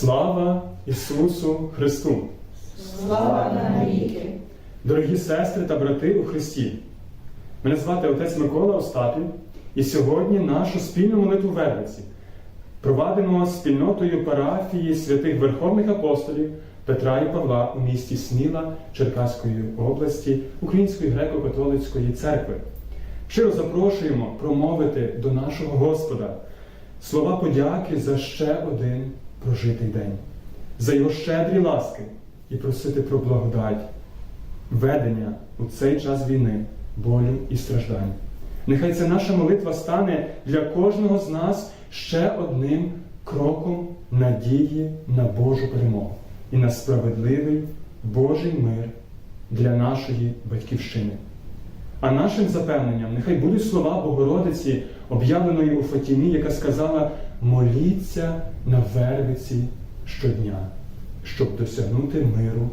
Слава Ісусу Христу! Слава навіки! Дорогі сестри та брати у Христі! Мене звати отець Микола Остапів, і сьогодні нашу спільну молитву Вервиці провадимо спільнотою парафії святих Верховних апостолів Петра і Павла у місті Сміла Черкаської області Української греко-католицької церкви. Щиро запрошуємо промовити до нашого Господа слова подяки за ще один прожитий день, за його щедрі ласки і просити про благодать, ведення у цей час війни, болю і страждань. Нехай ця наша молитва стане для кожного з нас ще одним кроком надії на Божу перемогу і на справедливий Божий мир для нашої батьківщини. А нашим запевненням нехай будуть слова Богородиці, об'явленої у Фатімі, яка сказала: моліться на вервиці щодня, щоб досягнути миру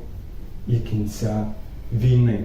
і кінця війни.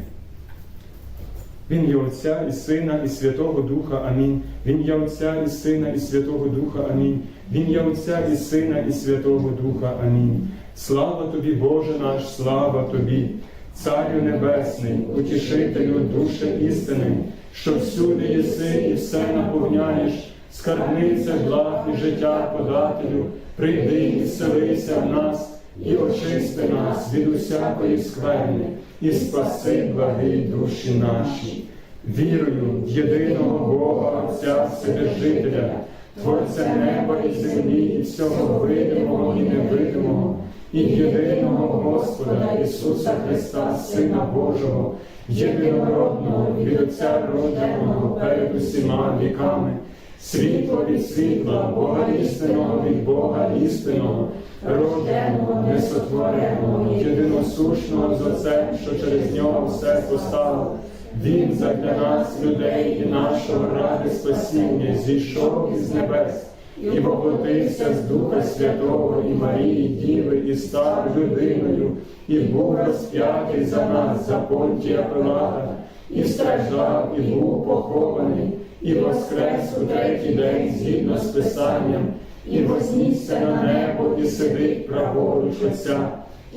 В ім'я Отця і Сина, і Святого Духа Амінь. В ім'я Отця і Сина, і Святого Духа Амінь. В ім'я Отця і Сина, і Святого Духа Амінь. Слава тобі, Боже наш, слава тобі, Царю Небесний, утішителю душі істини, що всюди єси і все наповняєш, скарбниця благ і життя подателю, прийди і вселися в нас, і очисти нас від усякої скверни, і спаси благі душі наші. Вірую в єдиного Бога Отця Вседержителя, Творця неба і землі, і всього видимого і невидимого, і єдиного Господа Ісуса Христа, Сина Божого, єдинородного від Отця родженого перед усіма віками, світло від світла, Бога істинного від Бога істинного, рожденого, несотвореного, єдиносушного з Отцем, що через нього все постало. Він задля нас, людей і нашого ради спасіння, зійшов із небес і воплотився з Духа Святого і Марії Діви, і став людиною, і був розп'ятий за нас, за понтія Пилата, і страждав, і був похований, і воскрес у третій день згідно з Писанням, і вознісся на небо, і сидить праворуч Отця,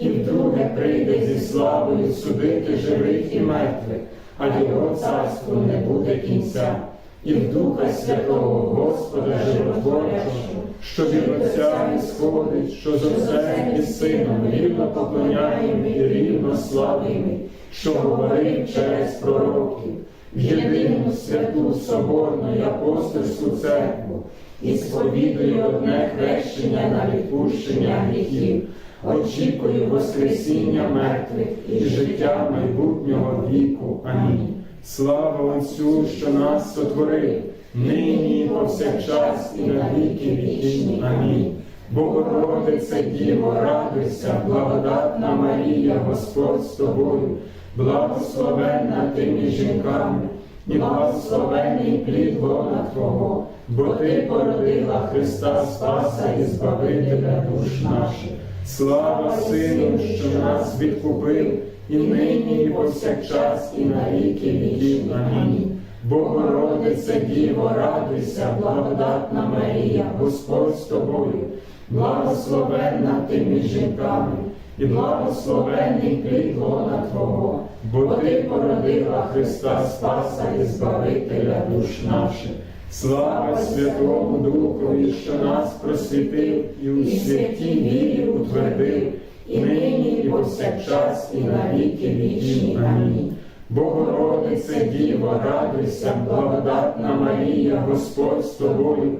і вдруге прийде зі славою судити живих і мертвих, а його царству не буде кінця. І в Духа Святого Господа Животворчого, що від Отця і сходить, що з Отцем і Сином рівно поклоняємо і рівно славимо, що говорив через пророків, єдину святу Соборну і апостольську церкву, і сповідую одне хрещення на відпущення гріхів, очікую Воскресіння мертвих і життя майбутнього віку. Амінь. Слава Отцю, що нас сотворив, нині і повсякчас і на віки вічні. Амінь. Богородице Діво, радуйся, благодатна Марія, Господь з тобою, благословенна ти між жінками, і благословений плід лона Твого, бо Ти породила Христа Спаса і Збавителя душ наших. Слава Сину, що нас відкупив, і нині, і повсякчас, і на віки віків. Амінь. Богородице Діво, радуйся, благодатна Марія, Господь з тобою, благословенна ти між жінками, і благословений плід лона Твого, бо Ти породила Христа Спаса і Збавителя душ наших. Слава Святому Духові, що нас просвітив і у святій вірі утвердив, і нині, і повсякчас, і на віки вічні. Амінь. Богородице Діво, радуйся, благодатна Марія, Господь з тобою,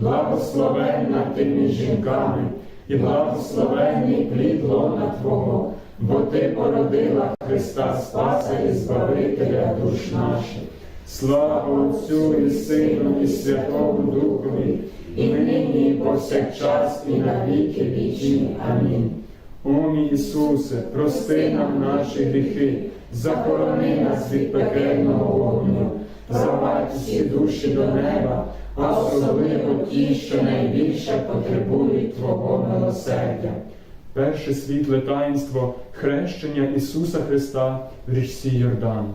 благословенна ти між жінками, і благословений плід лона Твого, бо Ти породила Христа Спаса і Збавителя душ наших. Слава Отцю і Сину, і Святому Духові, і нині, і повсякчас, і на віки вічні. Амінь. О мій Ісусе, прости нам наші гріхи, захорони нас від пекельного вогню, завадь всі душі до неба, а особливо ті, що найбільше потребують Твого милосердя. Перше світле таїнство хрещення Ісуса Христа в річці Йордан.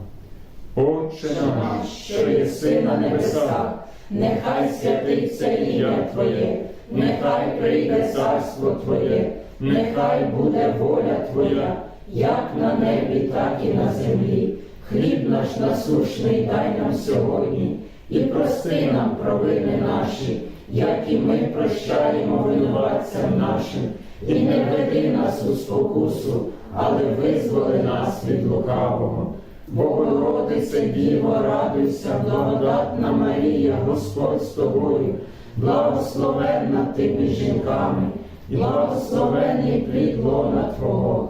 Отче наш, що єси на небесах, нехай святиться ім'я Твоє, нехай прийде царство Твоє, нехай буде воля Твоя, як на небі, так і на землі. Хліб наш насушний дай нам сьогодні, і прости нам провини наші, як і ми прощаємо винуватцям нашим, і не веди нас у спокусу, але визволи нас від лукавого. Богородице Діво, радуйся, благодатна Марія, Господь з тобою, благословенна ти між жінками, благословений плід лона Твого,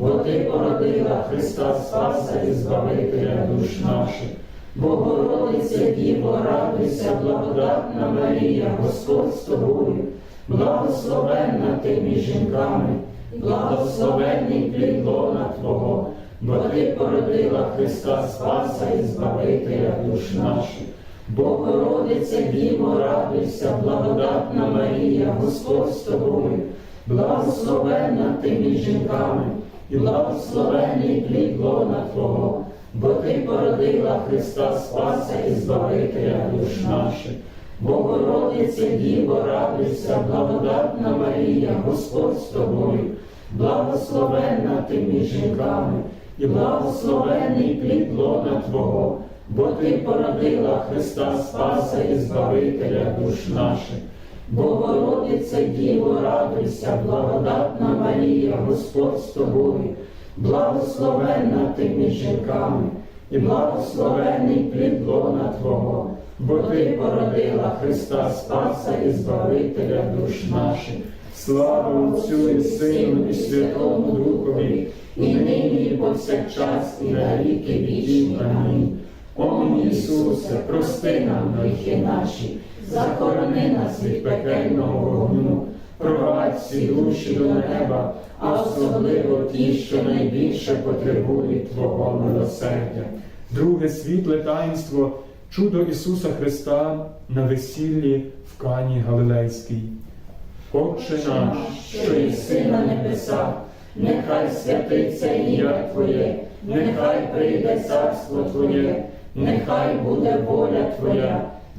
бо ти породила Христа Спаса і Збавителя душ наших. Богородице Діво, радуйся, благодатна Марія, Господь з тобою, благословенна ти між жінками, і благословений плід лона Твого, бо ти породила Христа Спаса і Збавителя душ наших. Богородице Діво, радуйся, благодатна Марія, Господь з тобою, благословенна ти між жінками, і благословений плід лона Твого, бо ти породила Христа Спаса і Збавителя душ наших. Богородице Діво, радуйся, благодатна Марія, Господь з тобою, благословенна ти між жінками, і благословений плід лона Твого, бо ти породила Христа Спаса і Збавителя душ наших. Богородице Діво, радуйся, благодатна Марія, Господь з тобою, благословенна ти між жінками, і благословений плід лона Твого, бо ти породила Христа Спаса і Збавителя душ наших. Слава Отцю і Сину і Святому Духові, і нині, і повсякчас, і на віки вічні. Амінь. О Ісусе, прости нам гріхи наші, захорони нас від пекельного вогню, провадь всі душі до неба, а особливо ті, що найбільше потребують Твого милосердя. друге світле таїнство, чудо Ісуса Христа на весіллі в Кані Галилейській. Отче наш, що єси на небесах, нехай святиться ім'я Твоє, нехай прийде царство Твоє, нехай буде воля Твоя,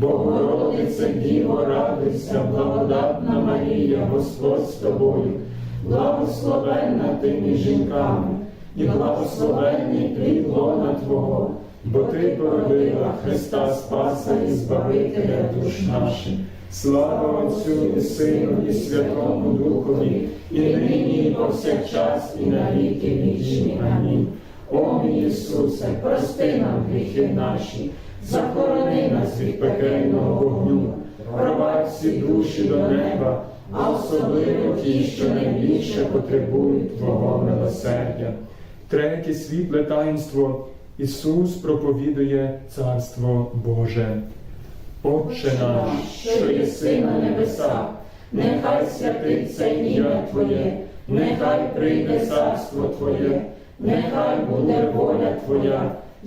Богородице Діво, радуйся, благодатна Марія, Господь з тобою, благословенна ти між жінками, і благословенний плід лона Твого, бо ти породила Христа Спаса і Збавителя душ наших. Слава Отцю і Сину, і Святому Духові, і нині, і повсякчас, і на віки вічні. Амінь. О Ісусе, прости нам гріхи наші, захорони нас від пекельного вогню, провадь всі душі до неба, а особливо ті, що найбільше потребують Твого милосердя. Третє світле таїнство Ісус проповідує Царство Боже. Отче наш, що єси на небесах, нехай святиться ім'я Твоє, нехай прийде царство Твоє, нехай буде воля Твоя,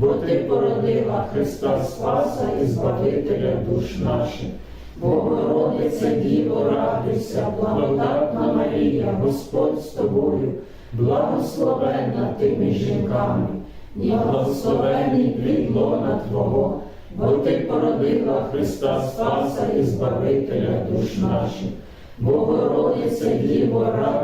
бо ти породила Христа Спаса і Збавителя душ наших. Богородице Діво, радуйся, благодатна Марія, Господь з тобою, благословенна ти між жінками, і благословенний плід лона Твого, бо ти породила Христа Спаса і Збавителя душ наших. Богородице Діво, радуйся,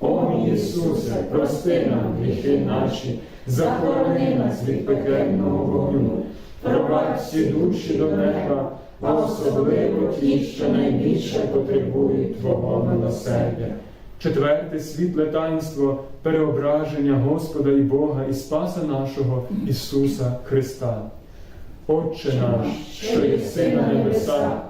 О Ісусе, прости нам гріхи наші, захорони нас від пекельного вогню, пробач всі душі до неба, а особливо ті, що найбільше потребують Твого милосердя. Четверте світле таїнство переображення Господа і Бога і Спаса нашого Ісуса Христа. Отче наш, що єси на небесах,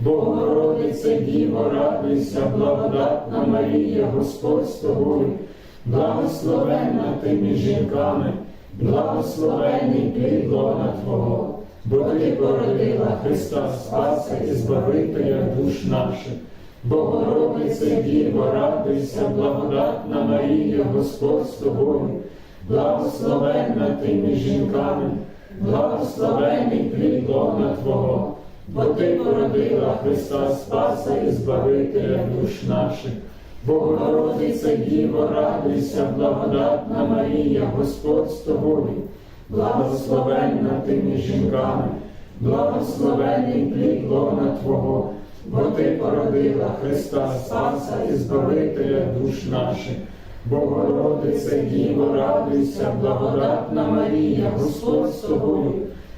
Богородице Діво, радуйся, благодатна Марія, Господь з тобою, благословенна ти між жінками, благословенний плід лона Твого, бо ти породила Христа Спаса і Збавителя душ наших. Богородице Діво, радуйся, благодатна Марія, Господь з тобою, благословенна ти між жінками, благословенний плід лона Твого, бо ти породила Христа Спаса і Збавителя душ наших. Богородице Діво, радуйся, благодатна Марія, Господь з тобою, благословенна ти між жінками, благословенний плід лона Твого, бо ти породила Христа Спаса і Збавителя душ наших. Богородице Діво, радуйся, благодатна Марія, Господь з тобою,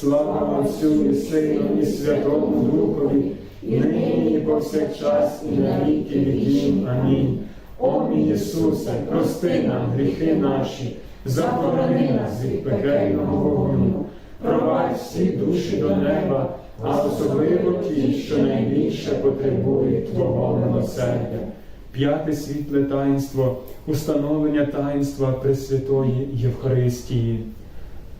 Слава Отцю і Сину і Святому Духові, і нині, і повсякчас, і на віки віків. Амінь. О мій Ісусе, прости нам гріхи наші, захорони нас від пекельного вогню, провадь всі душі до неба, а особливо ті, що найбільше потребують Твого милосердя. п'яте світле таїнство, установлення таїнства Пресвятої Євхаристії.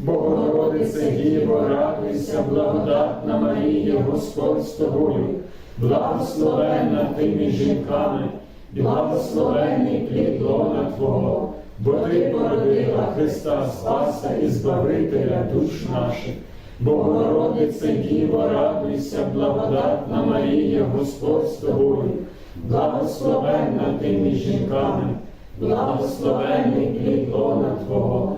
Богородице Діво, радуйся, благодатна Марія, Господь з тобою, благословенна ти жінками, і благословенний плід лона Твого, бо Ти породила Христа Спаса і Збавителя душ наших. Богородице Діво, радуйся, благодатна Марія, Господь з тобою, благословенна ти жінками, благословенний плід Твого,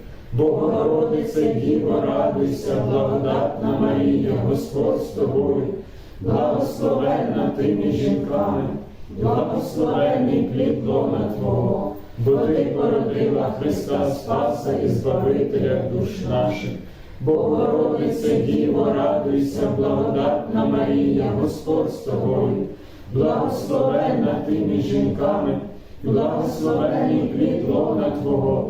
Богородице Діво, радуйся, благодатна Марія, Господь з тобою, благословенна ти між жінками, благословенний плід лона Твого, бо Ти породила Христа Спаса і Збавителя душ наших. Богородице Діво, радуйся, благодатна Марія, Господь з тобою, благословенна ти між жінками, благословенний плід лона Твого,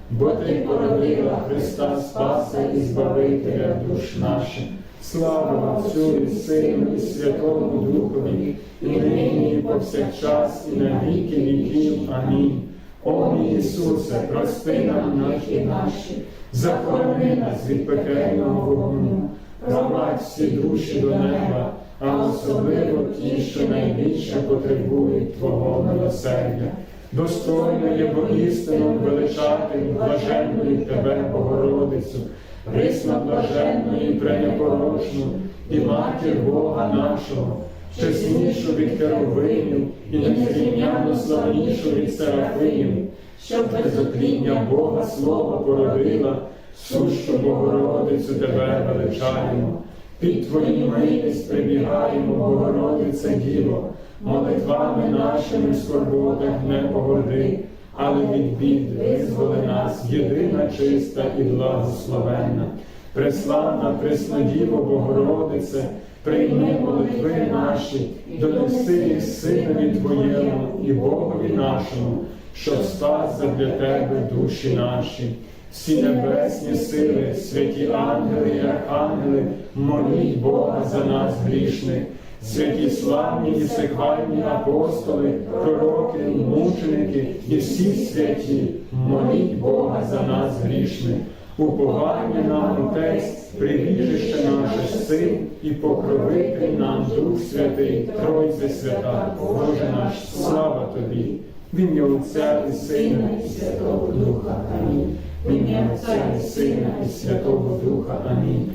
бо Ти породила Христа Спаса і Збавителя душ наших. Слава Отцю і Сину і Святому Духові, і нині, і повсякчас, і на віки віків. Амінь. О Ісусе, прости нам наші наші, захорони нас від пекельного вогню, провадь всі душі до неба, а особливо ті, що найбільше потребують Твого милосердя. Достойно є воістину величати блаженної Тебе, Богородицю, присно блаженну і пренепорочну, і матір Бога нашого, чеснішу від Керовинів і незрівняно славнішу від Серафимів, щоб безотління Бога Слово породила, сущу Богородицю Тебе величаємо. Під Твою милість прибігаємо, Богородице Діво, молитвами нашими в не погорди, але від бід визволи нас, єдина чиста і благословенна. Преславна Преснодіво Богородице, прийми молитви наші, донеси їх Синові Твоєму і Богові нашому, щоб спас задля Тебе душі наші. Всі небесні сили, святі ангели і архангели, моліть Бога за нас грішних, святі славні і всехвальні апостоли, пророки, мученики і всі святі, моліть Бога за нас грішних. уповання нам Отець, прибіжище наше син і покровитель нам Дух Святий, Тройце свята, Боже наш, слава Тобі, в ім'я Отця і Сина і Святого Духа. Амінь. В ім'я Отця і Сина і Святого Духа. Амінь.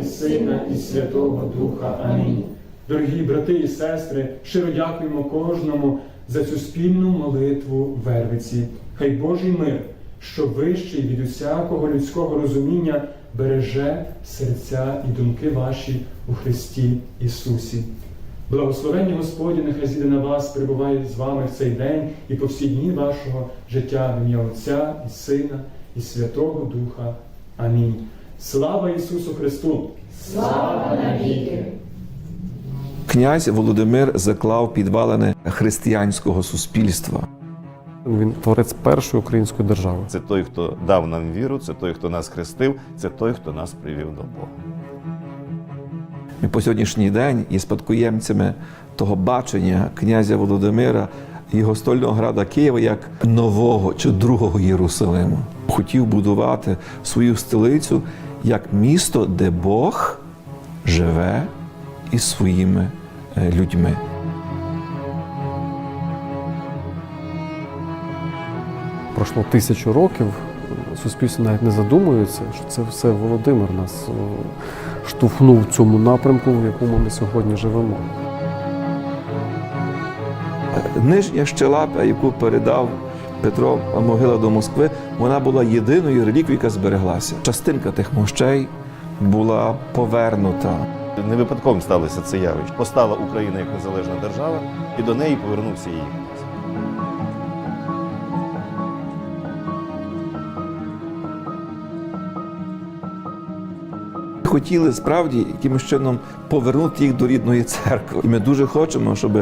І Сина і Святого Духа. Амінь. Дорогі брати і сестри, щиро дякуємо кожному за цю спільну молитву Вервиці. Хай Божий мир, що вищий від усякого людського розуміння, береже серця і думки ваші у Христі Ісусі. Благословення Господні нехай зійде на вас, перебуває з вами в цей день і по всі дні вашого життя в ім'я Отця і Сина і Святого Духа. Амінь. Слава Ісусу Христу! Слава навіки! Князь Володимир заклав підвалини християнського суспільства. Він творець першої української держави. Це той, хто дав нам віру, це той, хто нас хрестив, це той, хто нас привів до Бога. Ми по сьогоднішній день є спадкоємцями того бачення князя Володимира і його стольного града Києва як нового чи другого Єрусалиму. Хотів будувати свою столицю як місто, де Бог живе із своїми е, людьми. Пройшло тисячу років. Суспільство навіть не задумується, що це все Володимир нас е, штовхнув в цьому напрямку, в якому ми сьогодні живемо. Нижня щелапа, яку передав Петро Могила до Москви, вона була єдиною реліквією, яка збереглася. Частинка тих мощей була повернута. Не випадково сталося це явище. Постала Україна як незалежна держава, і до неї повернувся її. Хотіли справді якимось чином повернути їх до рідної церкви. І ми дуже хочемо, щоб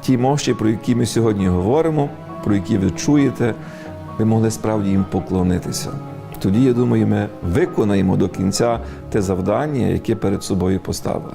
ті мощі, про які ми сьогодні говоримо, про які ви чуєте, ви могли справді їм поклонитися. Тоді, я думаю, ми виконаємо до кінця те завдання, яке перед собою поставили.